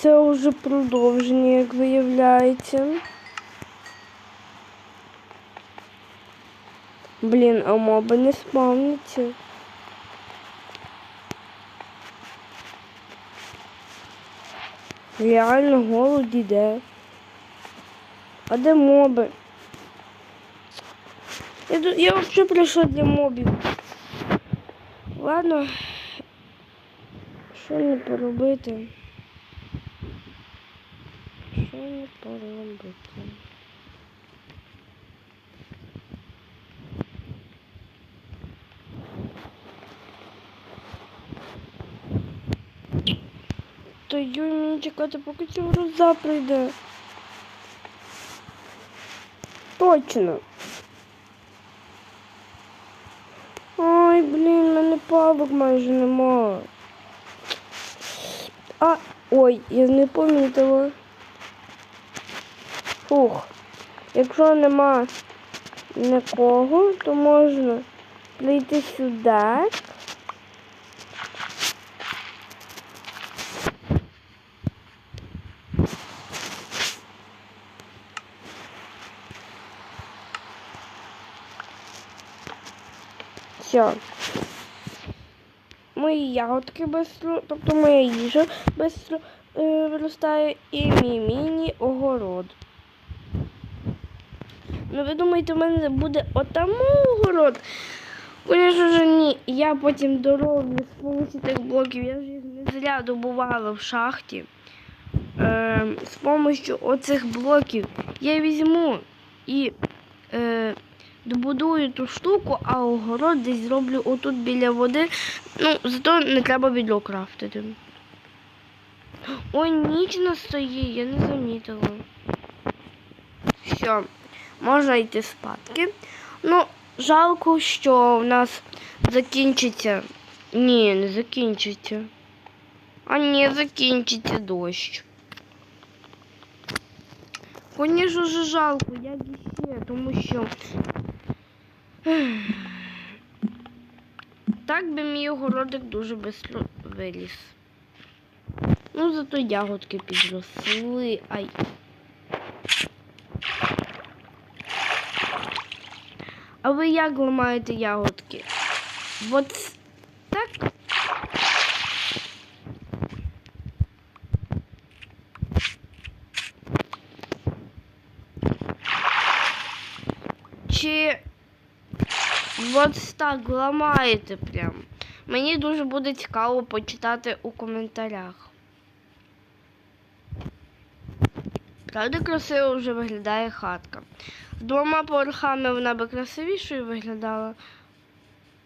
Це вже продовження, як виявляється. Блін, а моби не спавняться. Реально голод іде. А де моби? Я, я взагалі прийшов для мобів. Ладно. Що не поробити? Не поробити? Та йой, мені чекати, поки ця гроза прийде. Точно. Ой, блін, в мене палок майже нема. А, ой, я не помітила. Фух. Якщо нема нікого, то можна прийти сюди. Все. Мої ягодки быстро, тобто моя їжа быстро е, виростає і мій міні-огород. Ну ви думаєте, в мене буде отам огород? Звісно ж ні. Я потім дороблю з допомогою тих блоків. Я ж їх не зря добувала в шахті. Е, з допомогою оцих блоків я візьму і е, добудую ту штуку, а огород десь зроблю отут біля води. Ну, зато не треба відро крафтити. Ой, ніч настає, я не замітила. Все, можна йти спадки. Ну, жалко, що в нас закінчиться. Ні, не закінчиться. А ні, закінчиться дощ. Звісно ж жалко, як і ще, тому що так би мій огородик дуже швидко виріс. Ну, зато ягодки підросли. Ай. А ви як ламаєте ягодки? От так? Чи от так ламаєте прям? Мені дуже буде цікаво почитати у коментарях. Правда, красиво вже виглядає хатка. Двома поверхами вона би красивішою виглядала.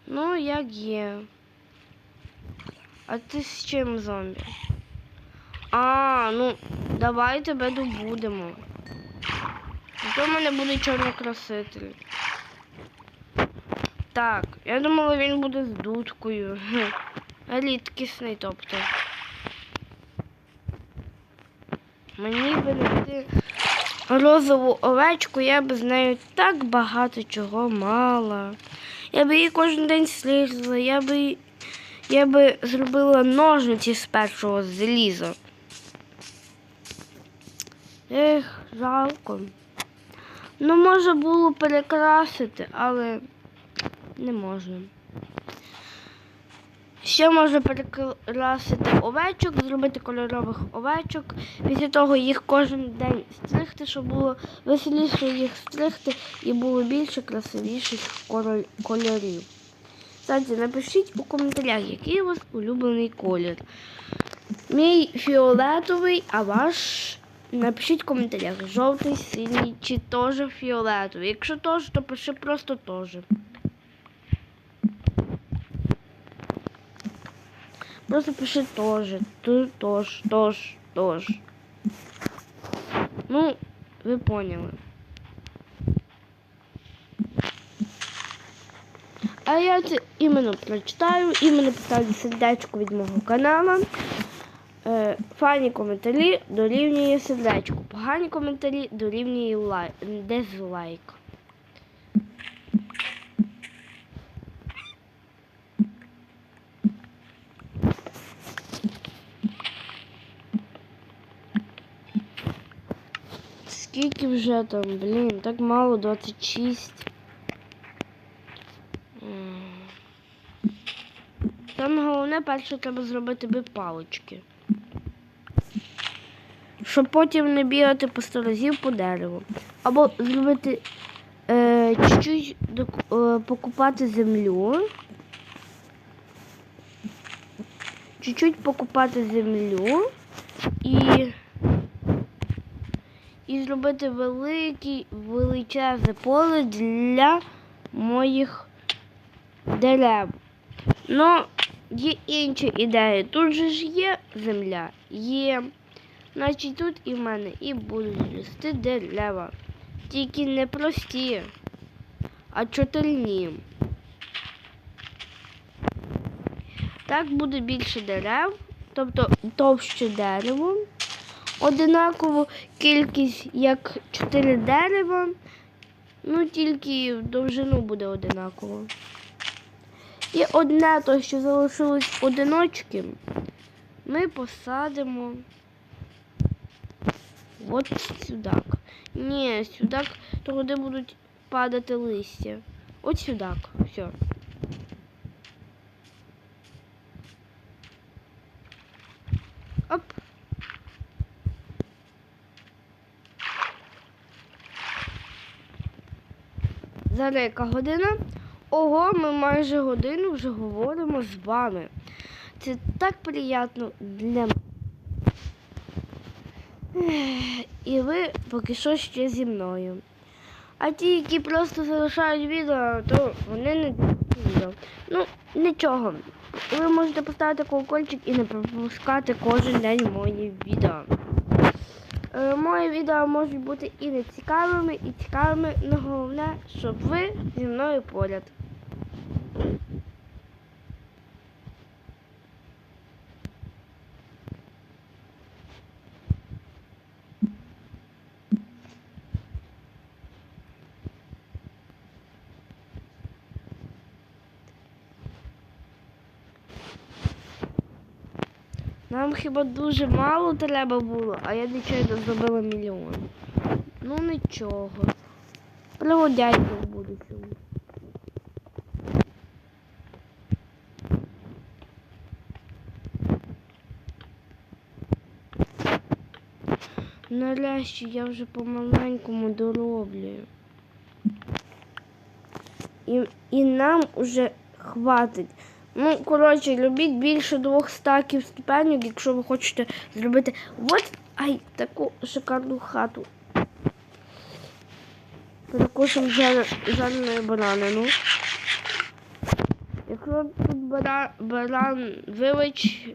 Ну, як є. А ти з чим зомбі? А, ну, давай тебе добудемо. Зато в мене буде чорний краситель. Так, я думала, він буде з дудкою. Рідкісний, тобто. Мені би знайти розову овечку, я б з нею так багато чого мала. Я би її кожен день слізла, я би, я би зробила ножниці з першого заліза. Ех, жалко. Ну, можна було перекрасити, але не можна. Ще можна перекрасити овечок, зробити кольорових овечок. Після того їх кожен день стригти, щоб було веселіше їх стригти і було більше красивіших кольорів. Кстати, напишіть у коментарях, який у вас улюблений колір. Мій фіолетовий, а ваш напишіть в коментарях, жовтий, синій чи теж фіолетовий. Якщо теж, то пиши просто теж. Просто пиши тоже. Ты тоже, тоже, тоже. Ну, ви поняли. А я це іменно прочитаю, іменно поставлю сердечко від мого каналу. Е, файні коментарі дорівнює сердечку. Погані коментарі дорівнює лайк, дизлайк. Скільки вже там, блін, так мало, 26. М. Саме головне, перше треба зробити би палички. Щоб потім не бігати по сто разів по дереву. Або зробити е, чуть-чуть е, покупати землю. Чуть-чуть покупати землю і, і зробити великий, величезне поле для моїх дерев. Ну, є інші ідеї. Тут же ж є земля, є. Значить тут і в мене і будуть рости дерева. Тільки не прості, а чотирні. Так буде більше дерев, тобто товще дерево. Одинакову кількість, як 4 дерева, ну тільки довжину буде одинаково. І одне то, що залишилось одиночки, ми посадимо от сюди. Ні, сюди, то куди будуть падати листя. От сюди. Все. Зараз яка година? Ого, ми майже годину вже говоримо з вами. Це так приємно для мене. І ви поки що ще зі мною. А ті, які просто залишають відео, то вони не відео. Ну, нічого. Ви можете поставити колокольчик і не пропускати кожен день мої відео. Е, мої відео можуть бути і не цікавими, і цікавими, але головне, щоб ви зі мною поряд. Нам хіба дуже мало треба було, а я нічого зробила мільйон. Ну нічого. Пригодяйте в будущому. Нарешті я вже помаленькому дороблюю. І, і нам уже хватить. Ну, коротше, любіть більше двох стаків ступеньок, якщо ви хочете зробити от ай, таку шикарну хату. Перекусимо жар- жареної баранину. Якщо тут бара, баран вилич,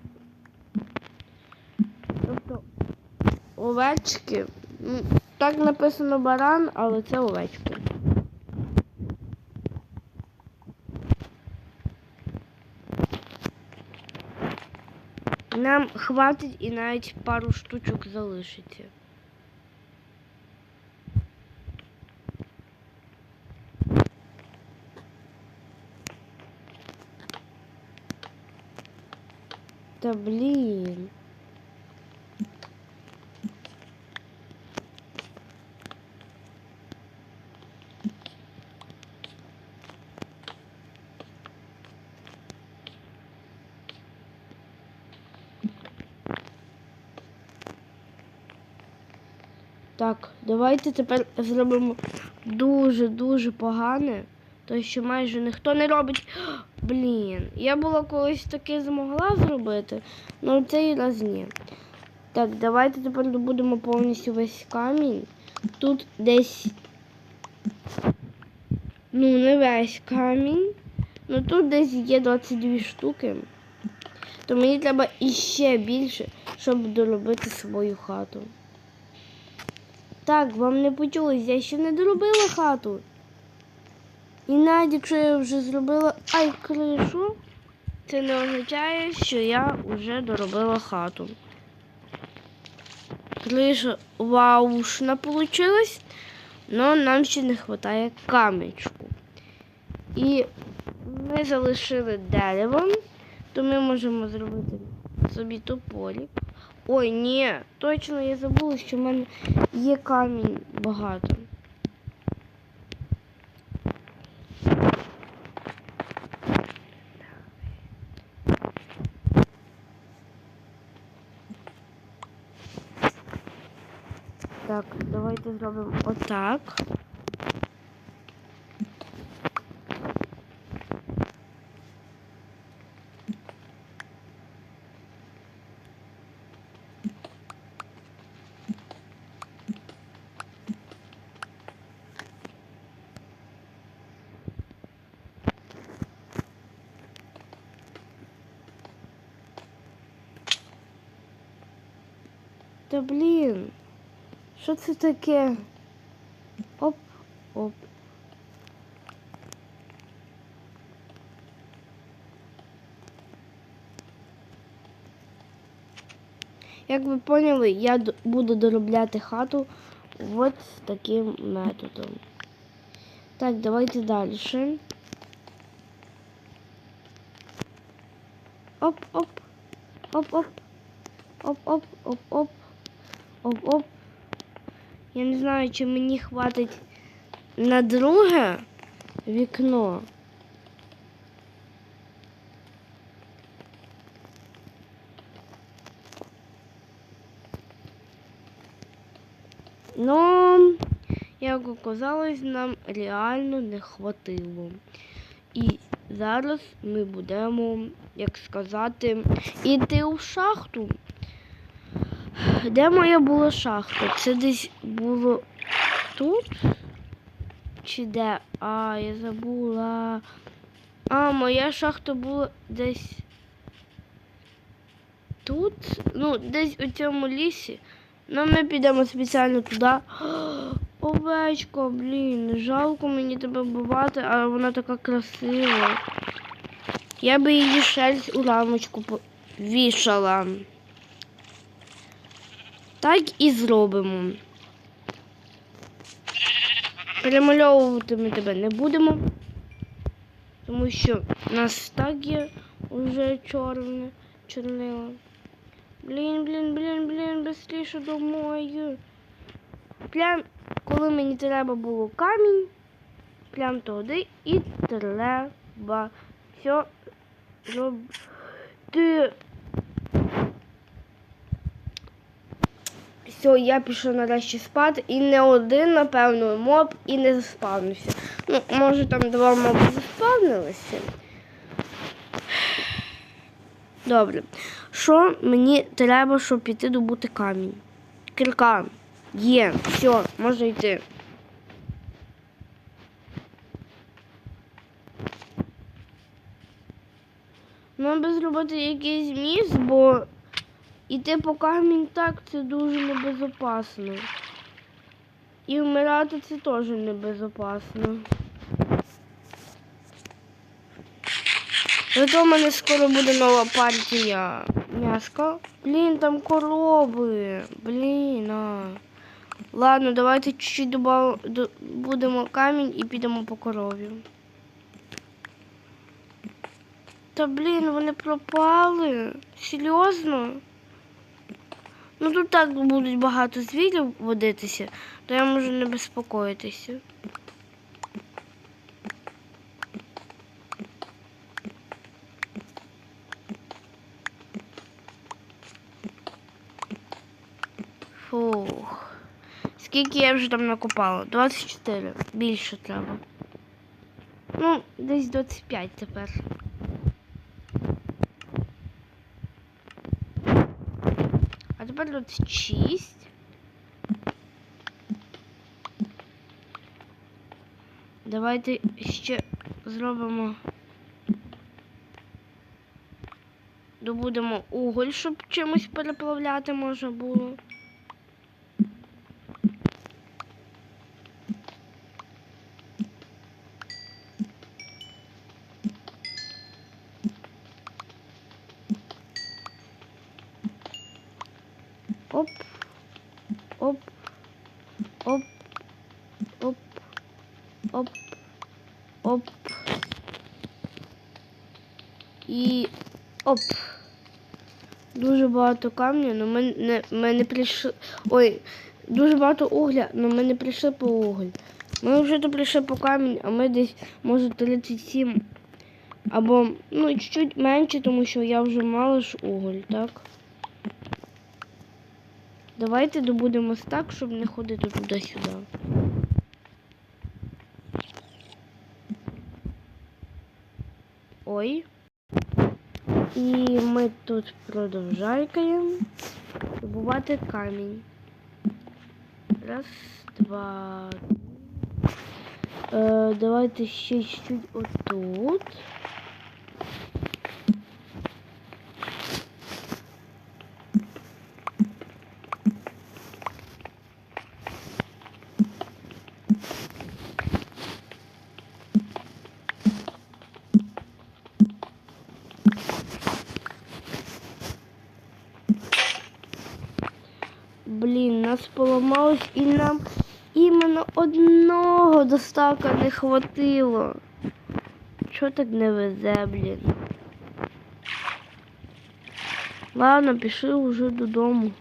тобто овечки, так написано баран, але це овечки. Нам хватить і навіть пару штучок залишиться. Та блін. Так, давайте тепер зробимо дуже-дуже погане. То, що майже ніхто не робить. Блін, я була колись таке змогла зробити, але цей раз ні. Так, давайте тепер добудемо повністю весь камінь. Тут десь. Ну, не весь камінь. Ну тут десь є 22 штуки. То мені треба іще більше, щоб доробити свою хату. Так, вам не почулось, я ще не доробила хату. І навіть якщо я вже зробила ай кришу, це не означає, що я вже доробила хату. Криша ваушна получилась, але нам ще не вистачає камечку. І ми залишили деревом, то ми можемо зробити собі тополік. Ой, ні, точно я забула, що в мене є камінь багато. Так, давайте зробимо отак. Та блін, що це таке? Оп, оп. Як ви поняли, я буду доробляти хату от таким методом. Так, давайте далі. Оп-оп. Оп-оп. Оп, оп. Оп, оп. Оп, оп, оп, оп. Оп, оп. Я не знаю, чи мені хватить на друге вікно. Ну, як оказалось, нам реально не хватило. І зараз ми будемо, як сказати, іти у шахту. Де моя була шахта? Це десь було тут? Чи де? А, я забула. А, моя шахта була десь тут. Ну, десь у цьому лісі. Ну, ми підемо спеціально туди. Овечко, блін, жалко мені тебе бувати, але вона така красива. Я би її шерсть у рамочку повішала. Так і зробимо. Перемальовувати ми тебе не будемо, тому що у нас так є вже чорне, чорнило. Блін, блін, блін, блін, быстріше домой. Прям, коли мені треба було камінь, прям туди і треба все зробити. Все, я пішов нарешті спати і не один, напевно, моб і не заспавнився. Ну, може там два моби заспавнилися. Добре. Що мені треба, щоб піти добути камінь? Кірка. Є, все, можна йти. Ну, аби зробити якийсь міст, бо іти по камінь так це дуже небезопасно. І вмирати це теж небезопасно. Зато в мене скоро буде нова партія м'яска. Блін, там корови. Блін. А. Ладно, давайте чуть-чуть добав... до- будемо камінь і підемо по корові. Та блін, вони пропали. Серйозно? Ну тут так будуть багато звірів водитися, то я можу не безпокоїтися. Фух. Скільки я вже там накопала? 24. Більше треба. Ну, десь 25 тепер. Тепер 26. Давайте ще зробимо. Добудемо уголь, щоб чимось переплавляти можна було. Оп. Оп. Оп. Оп. Оп. Оп. І оп. дуже багато камня, але ми не, ми не прийшли. Ой, дуже багато угля, але ми не прийшли по уголь. Ми вже то прийшли по камінь, а ми десь, може, 37 або ну, чуть-чуть менше, тому що я вже мала ж уголь, так? Давайте добудемось так, щоб не ходити туди-сюди. Ой. І ми тут продовжаємо добувати камінь. Раз, два. Е, давайте ще чуть отут. Блін, нас поламалось і нам іменно одного доставка не хватило. Чого так не везе, блін? Ладно, пішли вже додому.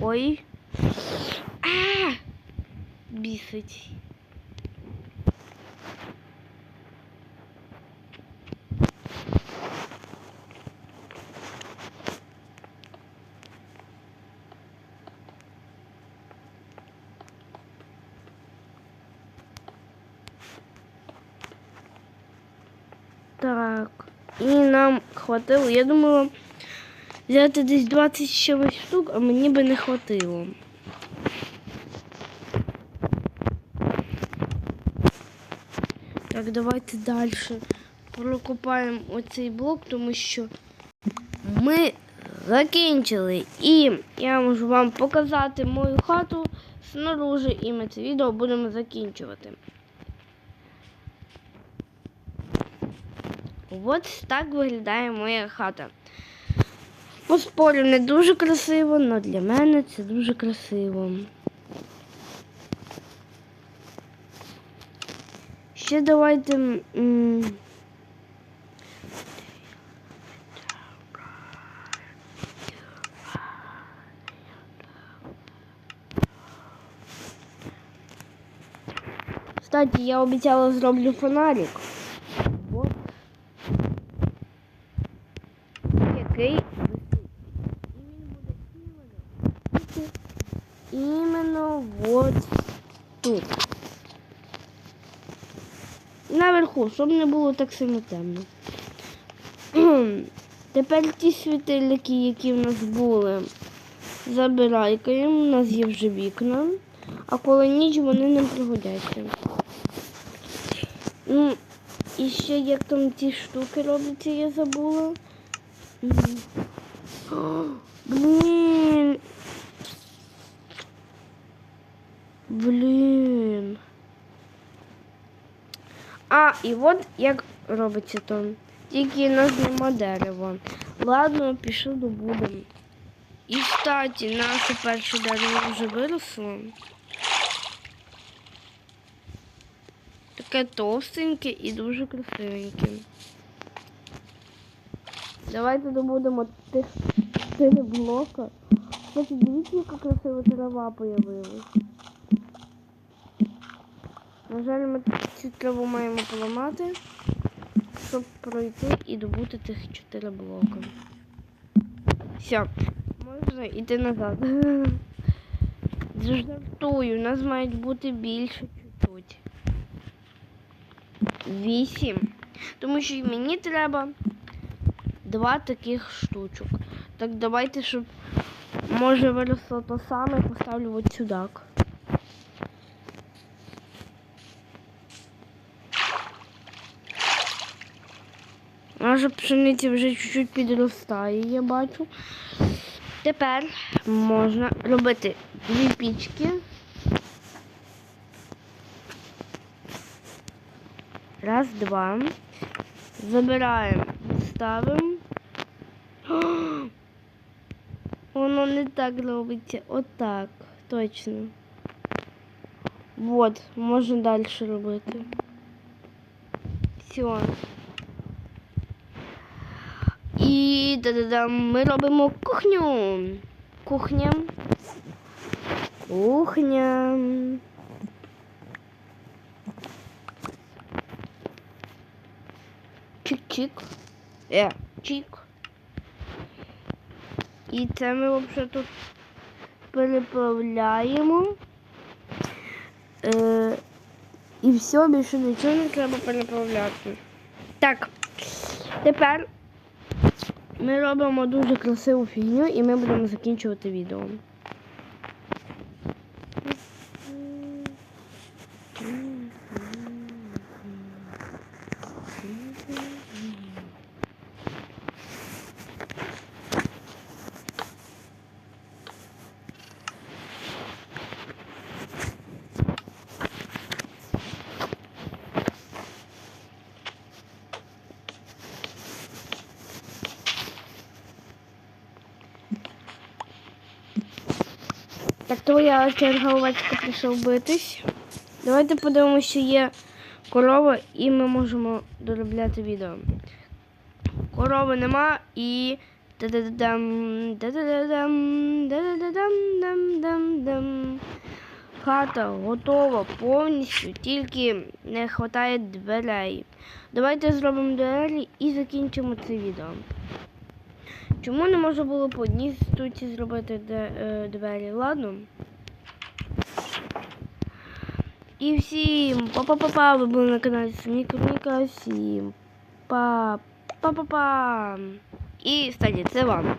Ой. Бісить. Так. І нам хватило. Я думала взяти десь 20 з штук, а мені би не хватило. Так, давайте далі прокопаємо оцей блок, тому що ми закінчили. І я можу вам показати мою хату снаружи, і ми це відео будемо закінчувати. Ось так виглядає моя хата. Поспорю, не дуже красиво, але для мене це дуже красиво. Ще давайте. Кстати, я обіцяла зроблю фонарик. Наверху, щоб не було так сильно темно. Тепер ті світильники, які в нас були, забирайкаємо, у нас є вже вікна, а коли ніч вони не пригодяться. Ну, і ще як там ті штуки робляться, я забула. Блін. Блін. А, і от як робиться то. Тільки у нас нема дерева. Ладно, пішли добудемо. І, кстати, наше перше дерево вже виросло. Таке товстеньке і дуже красивеньке. Давайте добудемо тих чотири блока. Кстати, дивіться, яка красива трава появилась. На жаль, ми цю траву маємо поламати, щоб пройти і добути тих чотири блока. Все, можна йти назад. Жартую, у нас мають бути більше чуть-чуть. Вісім. Тому що мені треба два таких штучок. Так давайте, щоб може виросло то саме, поставлю от сюди. Наша пшениця вже чуть-чуть підростає, я бачу. Тепер можна робити дві пічки. Раз, два. Забираємо, ставимо. Воно не так робиться. Отак. Точно. Вот, можна далі робити. Все. І да-да-дам, ми робимо кухню. Кухня. Кухня. Чик-чик. Е, чик. І це ми взагалі тут переплавляємо. Е, і все, більше нічого не треба переплавляти. Так, тепер ми робимо дуже красиву фігню і ми будемо закінчувати відео. Так, твоя черга овечка прийшов битись. Давайте подивимося, що є корова, і ми можемо доробляти відео. Корови нема і. Хата готова повністю, тільки не вистачає дверей. Давайте зробимо двері і закінчимо це відео. Чому не можна було по одній штуці зробити е, двері? Ладно. І всім па-па-па-па, ви були на каналі Смікроніка. Всім па-па-па-па. І, кстати, вам.